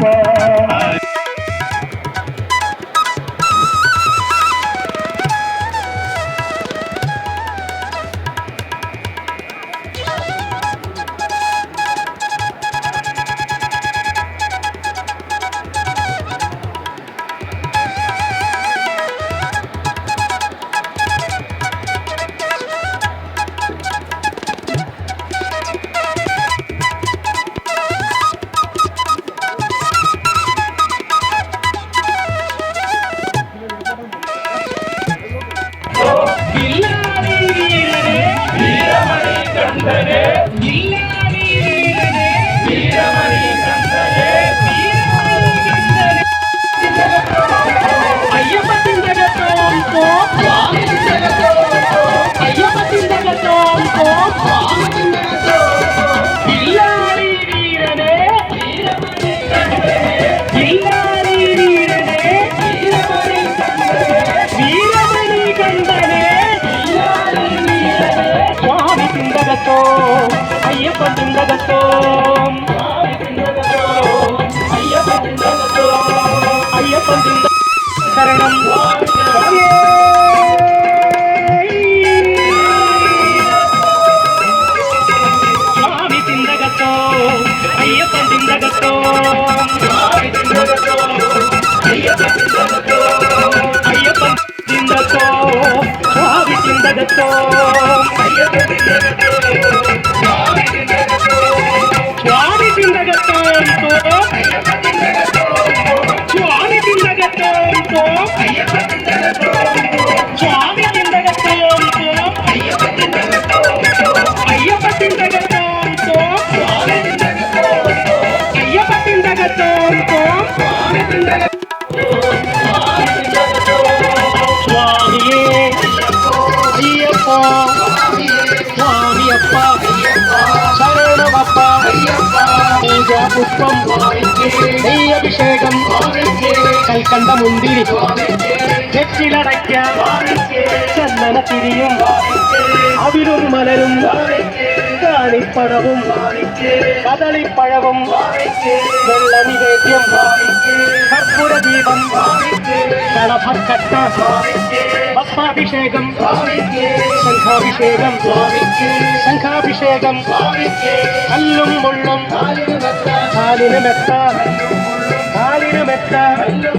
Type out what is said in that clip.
ஐயப்பா சுவாமி அல்லாதன்ய சரணமில்லையப்பா பரிமள முகே சரணமையப்பா ஹரிஹர சுகமே சரணமய்யப்பா சுவாமி திண்டகத்தோம் ஐயப்ப திண்டகத்தோம் ஐயப்பன் திண்ட சரணம் சுவாமியே. சுவாமி திண்டகத்தோம் ஐயப்பன் சுவாமி சரணமப்பா பூஜா புஷ்பம் நெய் அபிஷேகம் கல்கண்ட முந்திரி வெற்றிலடைக்க சந்தன திரியும் அவிரொரு மலரும் காணிப்பழவும் கதளிப்பழவும் வெள்ள நிவேத்தியம் கற்பூர தீபம் கணபர் கட்ட ശംഖാഭിഷേകം ശംഖാഭിഷേകം ശംഖാഭിഷേകം കല്ലും മുള്ളും കാലിന് മെത്ത. കാലിന് മെത്ത.